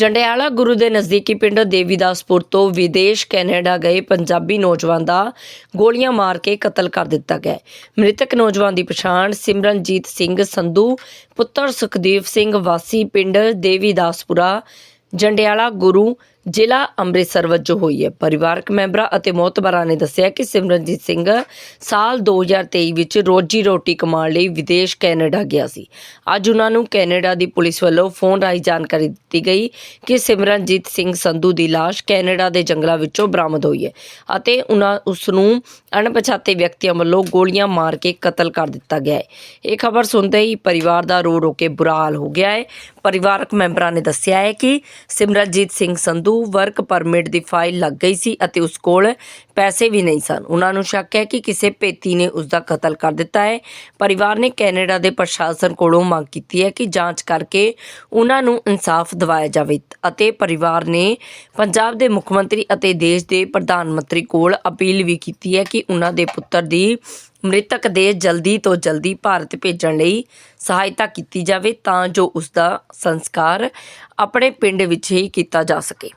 ਜੰਡਿਆਲਾ ਗੁਰੂ ਦੇ ਨਜ਼ਦੀਕੀ ਪਿੰਡ ਦੇਵੀਦਾਸਪੁਰ ਤੋਂ ਵਿਦੇਸ਼ ਕੈਨੇਡਾ ਗਏ ਪੰਜਾਬੀ ਨੌਜਵਾਨ ਦਾ ਗੋਲੀਆਂ ਮਾਰ ਕੇ ਕਤਲ ਕਰ ਦਿੱਤਾ ਗਿਆ ਮ੍ਰਿਤਕ ਨੌਜਵਾਨ ਦੀ ਪਛਾਣ ਸਿਮਰਨਜੀਤ ਸਿੰਘ ਸੰਧੂ, ਪੁੱਤਰ ਸੁਖਦੇਵ ਸਿੰਘ ਵਾਸੀ ਪਿੰਡ ਦੇਵੀਦਾਸਪੁਰਾ, ਜੰਡਿਆਲਾ ਗੁਰੂ ਜ਼ਿਲ੍ਹਾ ਅੰਮ੍ਰਿਤਸਰ ਵਜੋਂ ਹੋਈ ਹੈ। ਪਰਿਵਾਰਕ ਮੈਂਬਰਾਂ ਅਤੇ ਮੋਤਬਰਾਂ ਨੇ ਦੱਸਿਆ ਕਿ ਸਿਮਰਨਜੀਤ ਸਿੰਘ ਸਾਲ 2023 ਵਿੱਚ ਰੋਜੀ ਰੋਟੀ ਕਮਾਉਣ ਲਈ ਵਿਦੇਸ਼ ਕੈਨੇਡਾ ਗਿਆ ਸੀ। ਅੱਜ ਉਹਨਾਂ ਨੂੰ ਕੈਨੇਡਾ ਦੀ ਪੁਲਿਸ ਵੱਲੋਂ ਫੋਨ ਰਾਹੀਂ ਜਾਣਕਾਰੀ ਦਿੱਤੀ ਗਈ ਕਿ ਸਿਮਰਨਜੀਤ ਸਿੰਘ ਸੰਧੂ ਦੀ ਲਾਸ਼ ਕੈਨੇਡਾ ਦੇ ਜੰਗਲਾਂ ਵਿੱਚੋਂ ਬਰਾਮਦ ਹੋਈ ਹੈ ਅਤੇ ਉਹਨਾਂ ਉਸ ਨੂੰ ਅਣਪਛਾਤੇ ਵਿਅਕਤੀਆਂ ਵੱਲੋਂ ਗੋਲੀਆਂ ਮਾਰ ਕੇ ਕਤਲ ਕਰ ਦਿੱਤਾ ਗਿਆ ਹੈ। ਇਹ ਖਬਰ ਸੁਣਦੇ ਹੀ ਪਰਿਵਾਰ ਦਾ ਰੋ ਰੋ ਕੇ ਬੁਰਾ ਹਾਲ ਹੋ ਗਿਆ ਹੈ। ਪਰਿਵਾਰਕ ਮੈਂਬਰਾਂ ਨੇ ਦੱਸਿਆ ਹੈ ਕਿ ਸਿਮਰਨਜੀਤ ਸਿੰਘ ਸੰਧੂ ਵਰਕ ਪਰਮਿਟ ਦੀ ਫਾਈਲ ਲੱਗ ਗਈ ਸੀ ਅਤੇ ਉਸ ਕੋਲ ਪੈਸੇ ਵੀ ਨਹੀਂ ਸਨ। ਉਹਨਾਂ ਨੂੰ ਸ਼ੱਕ ਹੈ ਕਿ ਕਿਸੇ ਭੇਤੀ ਨੇ ਉਸ ਦਾ ਕਤਲ ਕਰ ਦਿੱਤਾ ਹੈ। ਪਰਿਵਾਰ ਨੇ ਕੈਨੇਡਾ ਦੇ ਪ੍ਰਸ਼ਾਸਨ ਕੋਲੋਂ ਮੰਗ ਕੀਤੀ ਹੈ ਕਿ ਜਾਂਚ ਕਰਕੇ ਉਹਨਾਂ ਨੂੰ ਇਨਸਾਫ ਦਿਵਾਇਆ ਜਾਵੇ ਅਤੇ ਪਰਿਵਾਰ ਨੇ ਪੰਜਾਬ ਦੇ ਮੁੱਖ ਮੰਤਰੀ ਅਤੇ ਦੇਸ਼ ਦੇ ਪ੍ਰਧਾਨ ਮੰਤਰੀ ਕੋਲ ਅਪੀਲ ਵੀ ਕੀਤੀ ਹੈ ਕਿ ਉਹਨਾਂ ਦੇ ਪੁੱਤਰ ਦੀ ਮ੍ਰਿਤਕ ਦੇ ਜਲਦੀ ਤੋਂ ਜਲਦੀ ਭਾਰਤ ਭੇਜਣ ਲਈ ਸਹਾਇਤਾ ਕੀਤੀ ਜਾਵੇ ਤਾਂ ਜੋ ਉਸ ਦਾ ਸੰਸਕਾਰ ਆਪਣੇ ਪਿੰਡ ਵਿੱਚ ਹੀ ਕੀਤਾ ਜਾ ਸਕੇ।